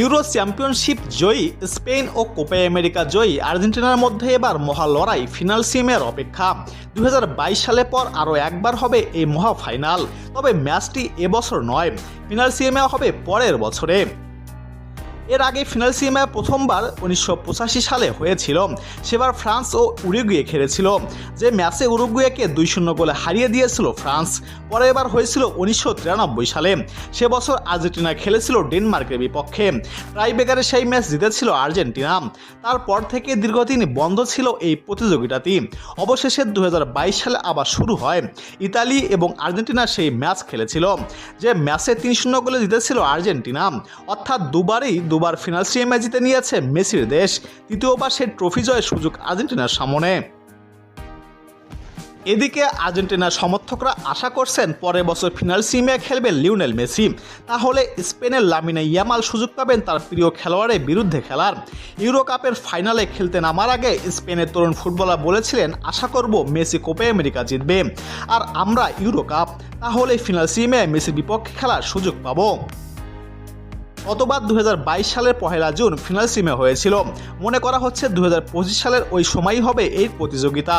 Euro championship জয়ী Spain ও Copa America জয়ী আর্জেন্টিনার মধ্যে এবার মহা লড়াই ফিনাল সিমের অপেক্ষা। দু হাজার বাইশ সালে পর আরও একবার হবে এই মহা ফাইনাল তবে ম্যাচটি এবছর নয়। ফিনাল সিএমে হবে পরের বছরে। এর আগে ফিনাল সিএমে প্রথমবার উনিশশো পঁচাশি সালে হয়েছিল। সেবার ফ্রান্স ও উরুগুয়ে খেলেছিল। যে ম্যাচে উরুগুয়েকে দুই শূন্য গোলে হারিয়ে দিয়েছিল ফ্রান্স, পরে এবার হয়েছিল উনিশশো তিরানব্বই সালে। সে বছর আর্জেন্টিনা খেলেছিল ডেনমার্কের বিপক্ষে। টাইবেকারে সেই ম্যাচ জিতেছিল আর্জেন্টিনা। তারপর থেকে দীর্ঘদিন বন্ধ ছিল এই প্রতিযোগিতাটি। অবশেষে দু হাজার বাইশ সালে আবার শুরু হয়। ইতালি এবং আর্জেন্টিনা সেই ম্যাচ খেলেছিল। যে ম্যাচে তিন শূন্য গোলে জিতেছিল আর্জেন্টিনা, অর্থাৎ দুবারই দুবার ফিনাল সিএমে জিতে নিয়েছে মেসির দেশ তৃতীয়বার সেই ট্রফি জয়ের সুযোগ আর্জেন্টিনার সামনে। এদিকে আর্জেন্টিনার সমর্থকরা আশা করছেন পরের বছর ফিনাল সিমে খেলবে লিওনেল মেসি। তাহলে স্পেনের লামিনা ইয়ামাল সুযোগ পাবেন তার প্রিয় খেলোয়াড়ের বিরুদ্ধে খেলার। ইউরো কাপের ফাইনালে খেলতে নামার আগে স্পেনের তরুণ ফুটবলার বলেছিলেন, আশা করব মেসি কোপে আমেরিকা জিতবে। আর আমরা ইউরো কাপ তাহলে ফিনাল সিমে মেসির বিপক্ষে খেলার সুযোগ পাবো। গতবার দু সালের পহেলা জুন ফিনাল সিমে হয়েছিল। মনে করা হচ্ছে দু হাজার পঁচিশ সালের ওই সময়ই হবে এই প্রতিযোগিতা।